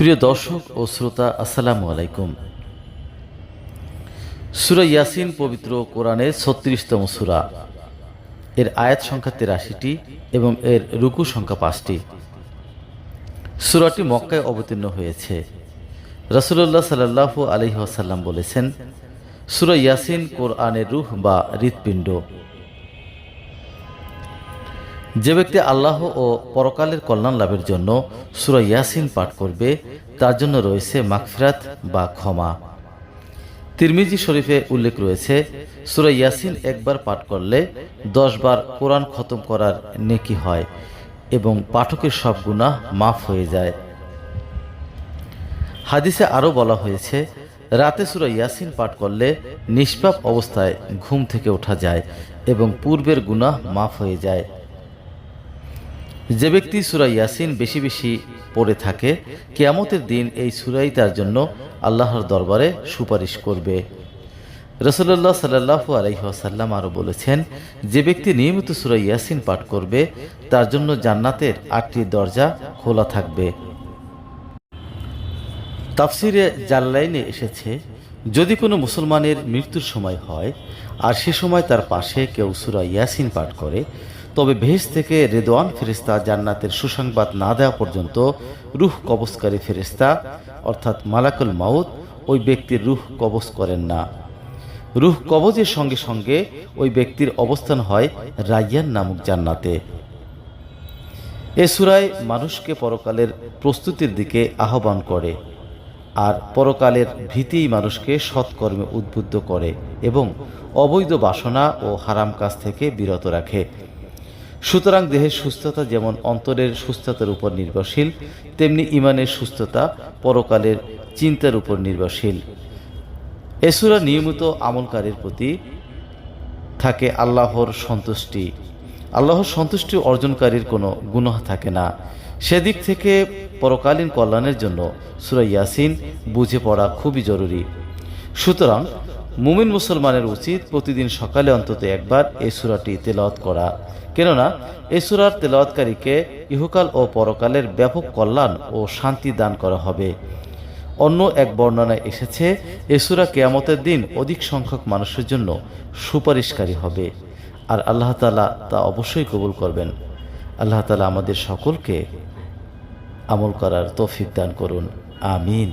প্রিয় দর্শক ও শ্রোতা, আসসালামু আলাইকুম। সুরা ইয়াসিন পবিত্র কোরআনের ছত্রিশতম সুরা। এর আয়াত সংখ্যা তেরাশিটি এবং এর রুকু সংখ্যা পাঁচটি। সুরাটি মক্কায় অবতীর্ণ হয়েছে। রসুল্লাহ সাল্লাহু আলহি আসাল্লাম বলেছেন, সুরা ইয়াসিন কোরআনের রুহ বা হৃৎপিণ্ড। যে ব্যক্তি আল্লাহ ও পরকালের কল্যাণ লাভের জন্য সুরা ইয়াসিন পাঠ করবে, তার জন্য রয়েছে মাগফিরাত বা ক্ষমা। তিরমিজি শরীফে উল্লেখ রয়েছে, সুরা ইয়াসিন একবার পাঠ করলে দশ বার কোরআন খতম করার নেকি হয় এবং পাঠকের সব গুনাহ মাফ হয়ে যায়। হাদিসে আরও বলা হয়েছে, রাতে সুরা ইয়াসিন পাঠ করলে নিষ্পাপ অবস্থায় ঘুম থেকে ওঠা যায় এবং পূর্বের গুনাহ মাফ হয়ে যায়। যে ব্যক্তি সুরা ইয়াসিন বেশি বেশি পড়ে থাকে, কেয়ামতের দিন এই সুরাই তার জন্য আল্লাহর দরবারে সুপারিশ করবে। রসল্লাহ সাল্লাহু আলহিহাসাল্লাম আরও বলেছেন, যে ব্যক্তি নিয়মিত সুরা ইয়াসিন পাঠ করবে, তার জন্য জান্নাতের আটটি দরজা খোলা থাকবে। তাফসিরে জাল্লাইনে এসেছে, যদি কোনো মুসলমানের মৃত্যুর সময় হয়, আর সে সময় তার পাশে কেউ সুরা ইয়াসিন পাঠ করে তবে ভেস থেকে রেদওয়ান ফেরিস্তা জান্নাতের সুসংবাদ না দেওয়া পর্যন্ত রুহ কবজকারী ফেরিস্তা অর্থাৎ মালাকুল মাউদ ওই ব্যক্তির রুহ কবজ করেন না। রুহ কবজের সঙ্গে সঙ্গে ওই ব্যক্তির অবস্থান হয় রাইয়ান নামক জান্নাতে। এ সুরায় মানুষকে পরকালের প্রস্তুতির দিকে আহ্বান করে, আর পরকালের ভীতিই মানুষকে সৎকর্মে উদ্বুদ্ধ করে এবং অবৈধ বাসনা ও হারাম কাজ থেকে বিরত রাখে। সুতরাং দেহের সুস্থতা যেমন অন্তরের সুস্থতার উপর নির্ভরশীল, তেমনি ইমানের সুস্থতা পরকালের চিন্তার উপর নির্ভরশীল। এসুরা নিয়মিত আমলকারীর প্রতি থাকে আল্লাহর সন্তুষ্টি। আল্লাহর সন্তুষ্টি অর্জনকারীর কোনো গুনাহ থাকে না। সেদিক থেকে পরকালীন কল্যাণের জন্য সুরা ইয়াসিন বুঝে পড়া খুবই জরুরি। সুতরাং মুমিন মুসলমানের উচিত প্রতিদিন সকালে অন্তত একবার এই সুরাটি তেলাওয়াত করা। কেননা, এই সুরার তেলাওয়াতকারীকে ইহুকাল ও পরকালের ব্যাপক কল্যাণ ও শান্তি দান করা হবে। অন্য এক বর্ণনায় এসেছে এসুরা কেয়ামতের দিন অধিক সংখ্যক মানুষের জন্য সুপারিশকারী হবে। আর আল্লাহ তালা তা অবশ্যই কবুল করবেন। আল্লাহ তালা আমাদের সকলকে আমল করার তৌফিক দান করুন। আমিন।